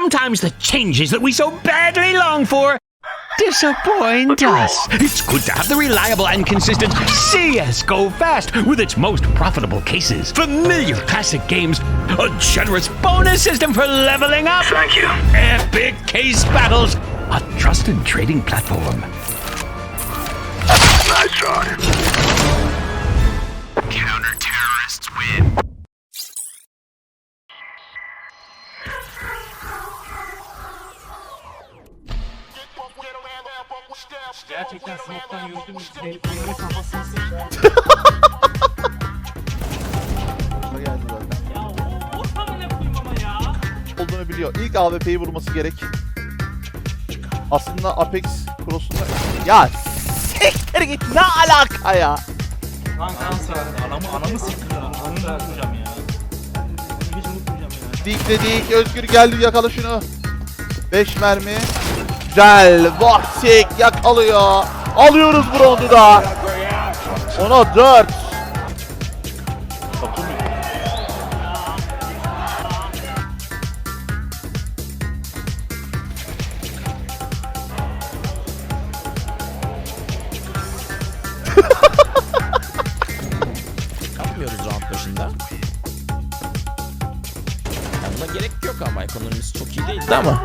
sometimes the changes that we so badly long for disappoint us. It's good to have the reliable and consistent CS Go Fast with its most profitable cases, familiar classic games, a generous bonus system for leveling up. Thank you. Epic case battles, a trusted trading platform. Gerçekten smoke'tan yürüdüm. Devre kafasını sıçtı. Olduğunu biliyor. İlk AWP'yi vurması gerek. Aslında Apex Cross'unda... Ya siktir git ne alaka ya? Lan kanser. Anamı, anamı siktir lan. Anamı unutmayacağım ya. Hiç unutmayacağım ya. Dik dedik. Özgür geldi yakala şunu. 5 mermi. Güzel. Voxic yakalıyor. Alıyoruz bu roundu da. Ona 4. Yapmıyoruz round başında. Buna gerek yok ama ekonomisi çok iyi değildi ama.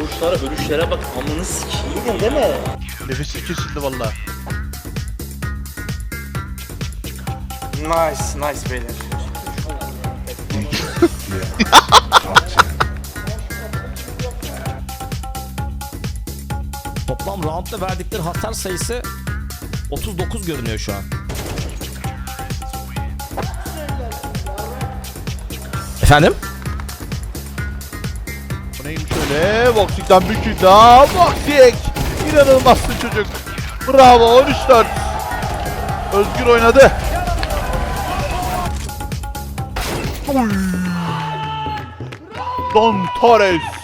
Vuruşlara, ölüşlere bak amını sikeyim değil mi? Nefesi kesildi valla. Nice, nice beyler. Toplam roundda verdikleri hasar sayısı 39 görünüyor şu an. Efendim? Bu neymiş öyle? Voxic'ten bir kill daha. Voxic! İnanılmazsın çocuk. Bravo 13-4. Özgür oynadı. Oy. Don Torres.